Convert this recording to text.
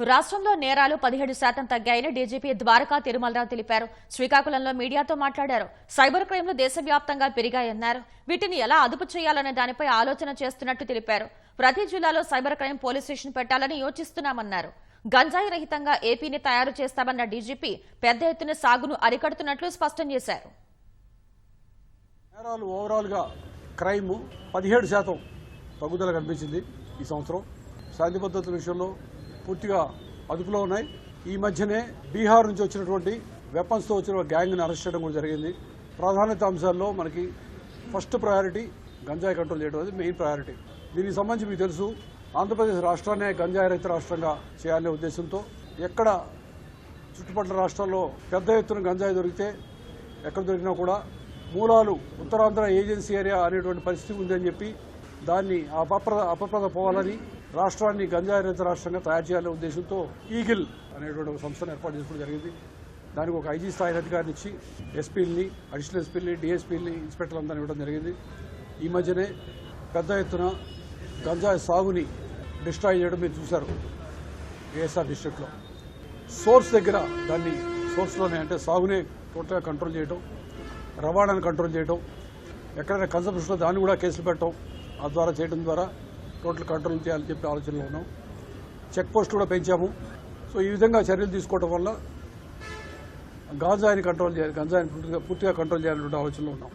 రాష్ట్రంలో నేరాలు పదిహేడు శాతం తగ్గాయని డీజీపీ ద్వారకా తిరుమలరావు తెలిపారు. శ్రీకాకుళంలో మీడియాతో మాట్లాడారు. సైబర్ క్రైమ్లు దేశవ్యాప్తంగా పెరిగాయన్నారు. వీటిని ఎలా అదుపు చేయాలనే దానిపై ఆలోచన చేస్తున్నట్టు తెలిపారు. ప్రతి జిల్లాలో సైబర్ క్రైమ్ పోలీస్ స్టేషన్ పెట్టాలని యోచిస్తున్నామన్నారు. గంజాయి రహితంగా ఏపీని తయారు చేస్తామన్న డీజీపీ పెద్ద ఎత్తున సాగును అరికడుతున్నట్లు స్పష్టం చేశారు. నేరాలు ఓవరాల్గా క్రైమ్ పదిహేడు శాతం తగ్గుదల కనిపించింది ఈ సంవత్సరం. శాంతి భద్రతల విషయంలో పూర్తిగా అదుపులో ఉన్నాయి. ఈ మధ్యనే బీహార్ నుంచి వచ్చినటువంటి వెపన్స్తో వచ్చిన గ్యాంగ్ని అరెస్ట్ చేయడం కూడా జరిగింది. ప్రాధాన్యత అంశాల్లో మనకి ఫస్ట్ ప్రయారిటీ గంజాయి కంట్రోల్ చేయడం అది మెయిన్ ప్రయారిటీ దీనికి సంబంధించి మీకు తెలుసు ఆంధ్రప్రదేశ్ రాష్ట్రాన్ని గంజాయి రహిత రాష్ట్రంగా చేయాలనే ఉద్దేశంతో ఎక్కడ చుట్టుపక్కల రాష్ట్రాల్లో పెద్ద ఎత్తున గంజాయి దొరికితే ఎక్కడ దొరికినా కూడా మూలాలు ఉత్తరాంధ్ర ఏజెన్సీ ఏరియా అనేటువంటి పరిస్థితి ఉందని చెప్పి దాన్ని అపప్రద అపప్రద పోవాలని రాష్ట్రాన్ని గంజాయి రహిత రాష్ట్రంగా తయారు చేయాలనే ఉద్దేశంతో ఈగిల్ అనేటువంటి ఒక సంస్థను ఏర్పాటు చేసుకోవడం జరిగింది. దానికి ఒక ఐజీ స్థాయి అధికారిని ఇచ్చి ఎస్పీలని అడిషనల్ ఎస్పీలని డిఎస్పీలని ఇన్స్పెక్టర్లందరినీ ఇవ్వడం జరిగింది. ఈ మధ్యనే పెద్ద ఎత్తున గంజాయి సాగుని డిస్ట్రాయ్ చేయడం మీరు చూశారు ఏఎస్ఆర్ డిస్ట్రిక్ట్లో. సోర్స్ దగ్గర దాన్ని సోర్స్లోనే అంటే సాగునే టోటల్గా కంట్రోల్ చేయటం రవాణాను కంట్రోల్ చేయడం ఎక్కడైనా కన్సంప్షన్లో దాన్ని కూడా కేసులు పెట్టడం ఆ ద్వారా చేయడం ద్వారా టోటల్ కంట్రోల్ చేయాలని చెప్పి ఆలోచనలో ఉన్నాం. చెక్ పోస్ట్ కూడా పెంచాము. సో ఈ విధంగా చర్యలు తీసుకోవడం వల్ల గాంజాయిని కంట్రోల్ చేయాలి గంజాయిని పూర్తిగా పూర్తిగా కంట్రోల్ చేయాలనే ఆలోచనలో ఉన్నాం.